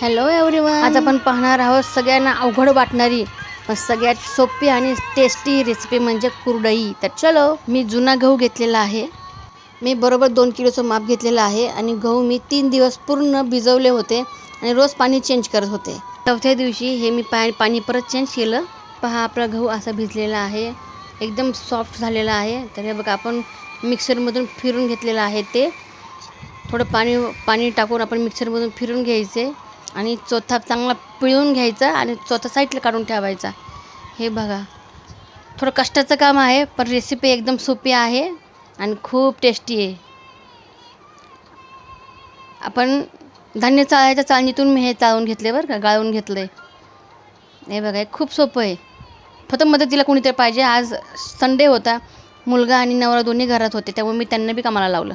Hello everyone आज आपण पाहणार आहोत सगळ्यांना अवघड वाटणारी पण सगळ्यात सोपी आणि टेस्टी रेसिपी म्हणजे कुरडई. तर चलो मी जुना गहू घेतलेला आहे. मी बरोबर दोन किलोचं माप घेतलेलं आहे आणि गहू मी तीन दिवस पूर्ण भिजवले होते आणि रोज पाणी चेंज करत होते. चौथ्या दिवशी हे मी पा पाणी परत चेंज केलं. पहा आपला गहू असा भिजलेला आहे. एकदम सॉफ्ट झालेला आहे. तर हे बघा आपण मिक्सरमधून फिरून घेतलेलं आहे ते. थोडं पाणी पाणी टाकून आपण मिक्सरमधून फिरून घ्यायचे. आणि चोथा चांगला पिळून घ्यायचा आणि चोथा साईडला काढून ठेवायचा. हे बघा. थोडं कष्टाचं काम आहे पण रेसिपी एकदम सोपी आहे आणि खूप टेस्टी आहे. आपण धान्य चाळायच्या चाळणीतून मी हे चाळून घेतले बरं का गाळून घेतलं आहे हे बघा हे खूप सोपं आहे. फक्त मदतीला कोणीतरी पाहिजे. आज संडे होता. मुलगा आणि नवरा दोन्ही घरात होते त्यामुळे मी त्यांना बी कामाला लावलं.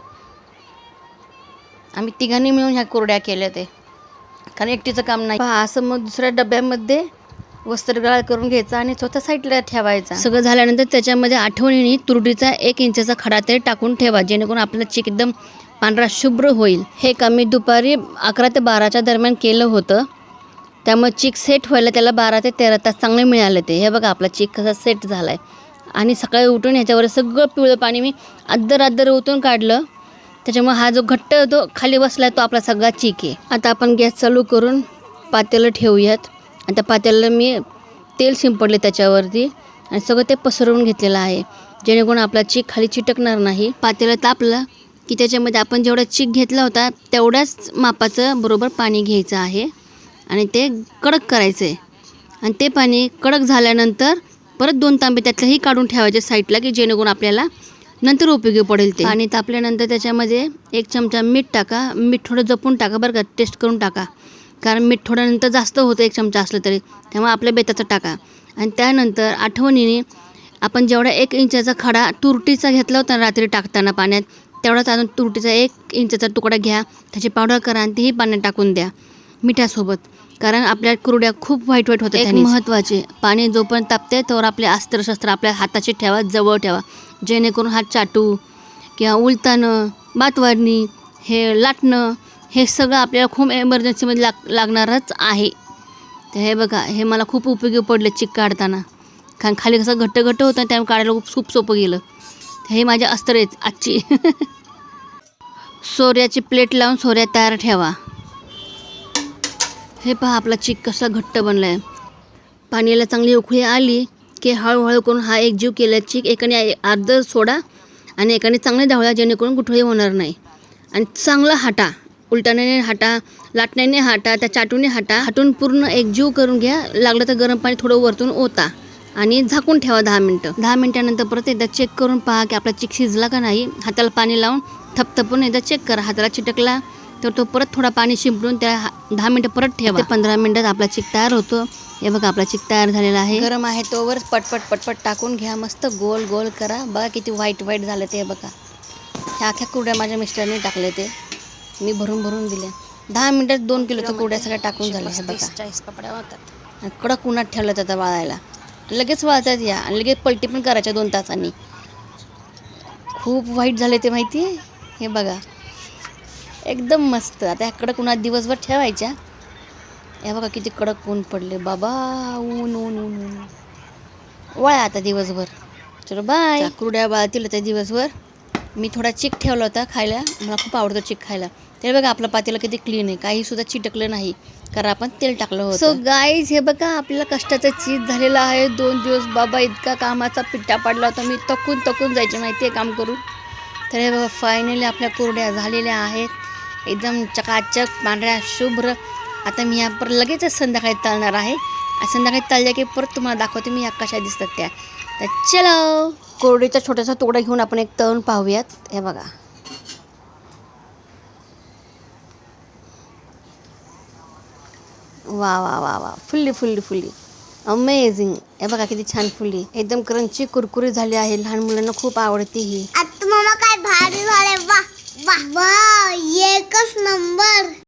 आम्ही तिघांनी मिळून ह्या कुरड्या केल्या ते कारण एकटीचं काम नाही. असं मग दुसऱ्या डब्यामध्ये वस्त्रगाळ करून घ्यायचा आणि स्वतः साईडला ठेवायचा. सगळं झाल्यानंतर त्याच्यामध्ये आठवणीने तुरडीचा एक इंचाचा खडा तरी टाकून ठेवा जेणेकरून आपला चीक एकदम पांढरा शुभ्र होईल. हे काम मी दुपारी अकरा ते बाराच्या दरम्यान केलं होतं. त्यामुळे चीक सेट व्हायला त्याला बारा ते तेरा तास चांगले मिळाले ते. हे बघा आपला चीक कसा सेट झाला आहे आणि सकाळी उठून ह्याच्यावर सगळं पिवळं पाणी मी अद्दर अद्दर ओतून काढलं. त्याच्यामुळे हा जो घट्ट तो खाली बसला आहे तो आपला सगळा चिक आहे. आता आपण गॅस चालू करून पातेलं ठेवूयात. आणि त्या पातेल्याला मी तेल शिंपडले त्याच्यावरती आणि सगळं ते पसरवून घेतलेलं आहे. जेणेकरून आपला चीक खाली चिटकणार नाही. पातेलं तापलं की त्याच्यामध्ये आपण जेवढा चीक घेतला होता तेवढ्याच मापाचं बरोबर पाणी घ्यायचं आहे. आणि ते कडक करायचं आहे आणि ते पाणी कडक झाल्यानंतर परत दोन तांबे त्यातलंही काढून ठेवायचे साईडला की जेणेकरून आपल्याला नंतर उपयोगी पडेल ते. पाणी तापल्यानंतर त्याच्यामध्ये एक चमचा मीठ टाका. मीठ थोडं जपून टाका बरं का टेस्ट करून टाका. कारण मीठ थोडं नंतर जास्त होतं एक चमचा असलं तरी. त्यामुळे आपल्या बेताचं टाका. आणि त्यानंतर आठवणीने आपण जेवढा एक इंचाचा खडा तुरटीचा घेतला होता रात्री टाकताना पाण्यात तेवढाच अजून तुरटीचा एक इंचाचा तुकडा घ्या. त्याची पावडर करा आणि तीही पाण्यात टाकून द्या मिठासोबत. कारण आपल्या कुरड्या खूप वाईट वाईट होतात महत्त्वाचे. पाणी जोपर्यंत तापते तोवर आपले अस्त्रशस्त्र आपल्या हाताची ठेवा जवळ ठेवा. जेणेकरून हात चाटू किंवा उलतानं बातवारणी हे लाटणं हे सगळं आपल्याला खूप एमर्जन्सीमध्ये लाग लागणारच आहे. तर हे बघा हे मला खूप उपयोगी पडले चिक काढताना. कारण खाली कसं घट्ट घट्ट होतं त्यामुळे काढायला खूप खूप सोपं गेलं. हे माझे अस्त्र आहेत आजची. सोऱ्याची प्लेट लावून सोऱ्या तयार ठेवा. हे पहा आपला चिक कसा घट्ट बनला आहे पाण्याला चांगली उकळी आली की हळूहळू करून हा एक जीव केला चिक एकाने अर्ध सोडा आणि एकाने चांगले ढवळा जेणेकरून गुठळी होणार नाही. आणि चांगला हाटा उलटाण्याने हाटा लाटण्याने हाटा त्या चाटूने हाटा हाटून पूर्ण एक जीव करून घ्या. लागलं तर गरम पाणी थोडं वरतून ओता आणि झाकून ठेवा दहा मिनटं. दहा मिनटानंतर परत एकदा चेक करून पहा की आपला चिक शिजला का नाही. हाताला पाणी लावून थपथपून एकदा चेक करा. हाताला चिटकला तर तो परत थोडा पाणी शिंपडून त्या हा- दहा मिनटं परत ठेवा. पंधरा मिनटात आपला चिक तयार होतो. हे बघा आपला चिक तयार झालेला आहे. गरम आहे तोवर पटपट पटपट टाकून घ्या. मस्त गोल गोल करा. बघा किती व्हाईट व्हाईट झालं ते बघा. ह्या अख्या कुरड्या माझ्या मिस्टरने टाकले ते. मी भरून भरून दिले दहा मिनटात दोन किलोच्या कुरड्या सगळ्या टाकून झाल्या हे बघा. चाळीस कपड्या होतात. आणि कडक उन्हात ठेवलं त्याचा वाळायला. लगेच वाळतात या. आणि लगेच पलटी पण करायच्या दोन तासांनी. खूप वाईट झाले ते माहिती? आहे हे बघा. एकदम मस्त. आता ह्या कडक उन्हात दिवसभर ठेवायच्या? हे बघा किती कडक ऊन पडले. बाबा ऊन ऊन ऊन ऊन. वळा आता दिवसभर. चलो बाय कुरड्या बाळतील त्या दिवसभर. मी थोडा चिक ठेवला होता खायला. मला खूप आवडतं चिक खायला. ते बघा आपलं पातेलं किती क्लीन आहे. काही सुद्धा चिटकलं नाही. कारण आपण तेल टाकलं होतं. सो गाईज हे बघा आपल्याला कष्टाचं चीज झालेलं आहे. दोन दिवस बाबा इतका कामाचा पिट्टा पडला होता. मी तकून तकून जायचे माहिती आहे काम करून. तर हे बघा फायनली आपल्या कुरड्या झालेल्या आहेत. एकदम चकाचक पांढऱ्या शुभ्र. आता मी यापर लगेचच संध्याकाळी तळणार आहे. संध्याकाळी तळल्या की परत तुम्हाला दाखवते मी या कशा दिसतात त्या. तर चलो! कोरडीचा छोटासा तुकडा घेऊन आपण एक तळून पाहूयात. हे बघा. वा वा वा वा. Fully fully fully. अमेझिंग हे बघा किती छान फुल्ली. एकदम क्रंची कुरकुरी झाली आहे. लहान मुलांना खूप आवडते ही. आता मामा काय भारी झाले वा. वा वा एकच नंबर